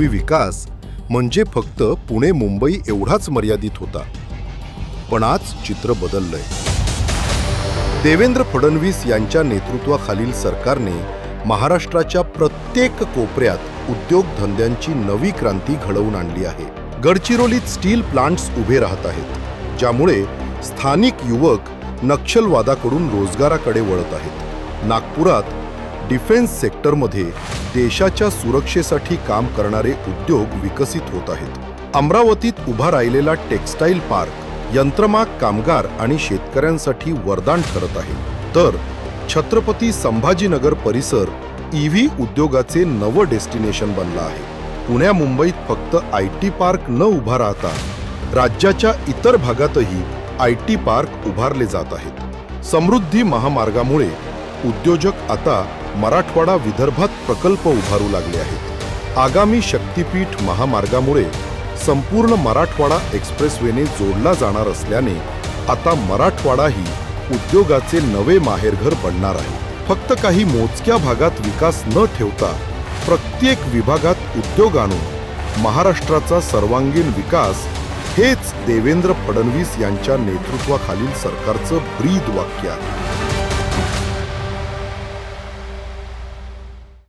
पूर्वी विकास म्हणजे फक्त पुणे मुंबई एवढाच मर्यादित होता. पण आज चित्र बदललंय. देवेंद्र फडणवीस यांच्या नेतृत्वाखालील सरकारने महाराष्ट्राच्या प्रत्येक कोपऱ्यात उद्योगधंद्यांची नवी क्रांती घडवून आणली आहे. गडचिरोलीत स्टील प्लांट्स उभे राहत आहेत ज्यामुळे स्थानिक युवक नक्षलवादाकडून रोजगाराकडे वळत आहेत. नागपुरात डिफेन्स सेक्टरमध्ये देशाच्या सुरक्षेसाठी काम करणारे उद्योग विकसित होत आहेत. अमरावतीत उभा राहिलेला टेक्स्टाईल पार्क यंत्रमाग कामगार आणि शेतकऱ्यांसाठी वरदान ठरत आहे. तर छत्रपती संभाजीनगर परिसर ईव्ही उद्योगाचे नवं डेस्टिनेशन बनला आहे. पुण्या मुंबईत फक्त आय टी पार्क न उभा राहता राज्याच्या इतर भागातही आय टी पार्क उभारले जात आहेत. समृद्धी महामार्गामुळे उद्योजक आता मराठवाडा विदर्भात प्रकल्प उभारू लागले आहेत. आगामी शक्तीपीठ महामार्गामुळे संपूर्ण मराठवाडा एक्सप्रेसवेने जोडला जाणार असल्याने आता मराठवाडाही उद्योगाचे नवे माहेरघर बनणार आहे. फक्त काही मोजक्या भागात विकास न ठेवता प्रत्येक विभागात उद्योग आणून महाराष्ट्राचा सर्वांगीण विकास हेच देवेंद्र फडणवीस यांच्या नेतृत्वाखालील सरकारचं ब्रीद वाक्य आहे.